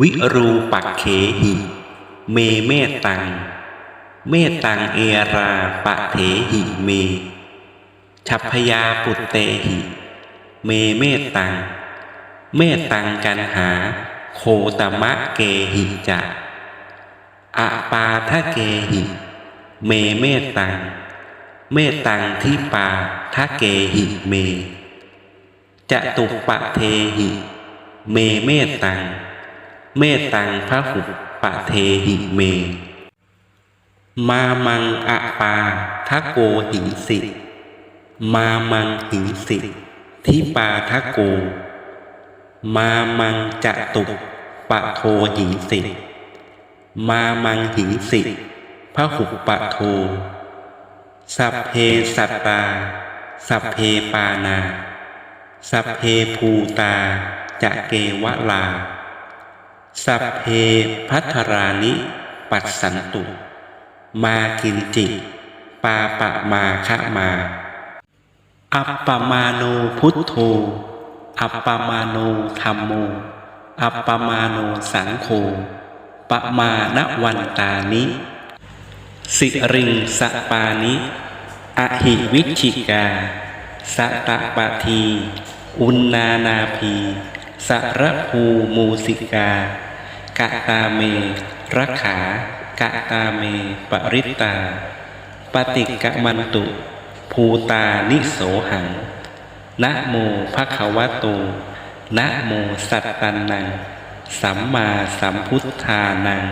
วิรูปักเขหิ เมเมตัง เมตังเอราปะเถหิเม ฉัพพยาปุตเตหิ เมเมตัง เมตังกันหา โคตมะเกหิจะอะปาทะเกหิ เมเมตัง เมตังที่ปาทะเกหิเม จะตุปะเทหิ เมเมตตัง เมตังพระหุปะเทหิเม มามังอะปาทะโกหิสิ มามังหิสิทิปาทะโก มามังจะตุปะโทหิสิ มามังหิสิพระหุปะโท สัพเพสัตตา สัพเพปานา สัพเพภูตาจะเกวะลา สัพเพพัทรานิ ปัสสันตุ มากินจิ ปาปะมาคะมา อัปปมาโนพุทโธ อัปปมาโนธรรมโม อัปปมาโนสังโฆปะมาณวันตานิ สิริงสปานิอหิวิชิกา สตะปะที อุณนานาพี สรภูมูสิกา กะตาเมรักขากะตาเม ปริตตา ปฏิกะมันตุ ภูตานิโสหัง นะโมภะคะวะโต นะโมสัตตันนัง สัมมาสัมพุทธานัง